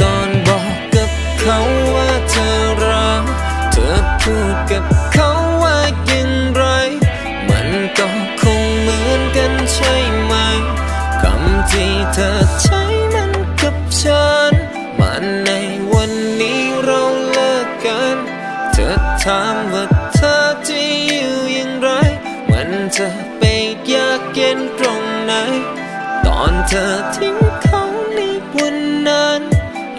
ตอนบอกกับเขาว่าเธอรัก เธอพูดกับเขาว่าย่งไร มันก็คงเหมือนกันใช่ไหม คำที่เธอใช้มันกับฉัน มัในวันนี้เราเลิกกัน เธอถามว่าเธอจะอยู่อย่างไร มันจะไปยากเก็นตรง ไหน ตอนเธอทิ้งเขาในวันนั้น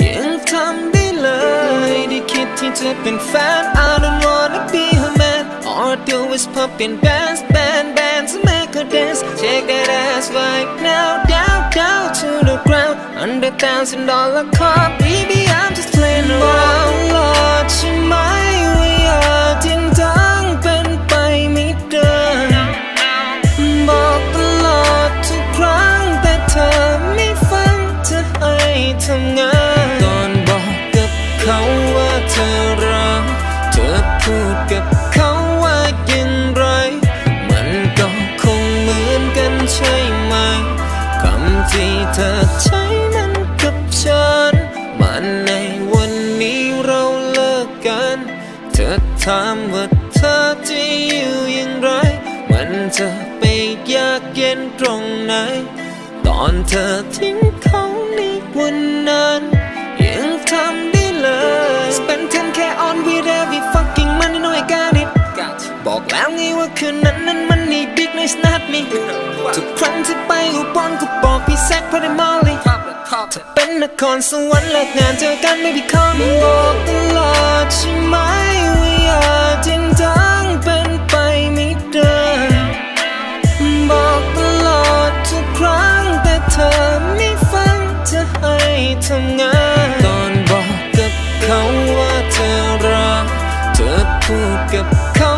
ยังทำได้เลย ได้คิดที่จะเป็นแฟน I don't wanna be her man All I do is pump in bands band bands to make her dance Shake that ass right now down down to the ground Under thousand dollar car Baby ทำงานตอนบอกกับเขาว่าเธอรักเธอพูดกับเขาว่าอย่างไร มันก็คงเหมือนกันใช่ไหมคำที่เธอใช้มันกับฉัน มันในวันนี้เราเลิกกัน เธอถามว่าเธอจะอยู่อย่างไร มันจะไปยากเย็นตรงไหน ตอนเธอทิ้งเขาในวันนั้น คืนนั้นนั้นมันนี่ big nice not me ทุกครั้งที่ไปอุบลก็บอกพี่แซคพราได้มอลลี่ถ้าเป็นนครสวรรค์เลิกงานเจอกันไม่พี่คอมบอกตลอดใช่ไหมว่าอย่าทิ้งทั้งเป็นไปไม่ได้บอกตลอดทุกครั้งแต่เธอไม่ฟังจะให้ทำงานตอนบอกกับเขาว่าเธอรักเธอพูดกับเขา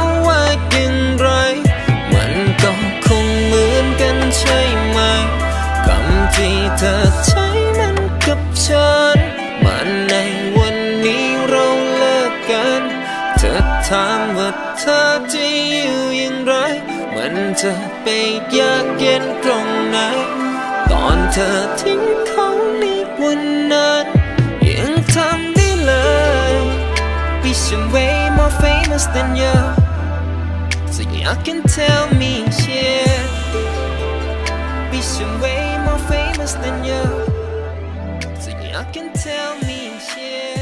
เธอใช้มันกับฉันมันในวันนี้เราเลิกกัน เธอถามว่าเธอจะอยู่อย่างไร มันจะไปยากเย็นตรงไหน ตอนเธอทิ้งเขาในวันนั้นยังทำได้เลย Be some way more famous than you So you can tell me yeah Be some way more famous than you. So you can tell me yeah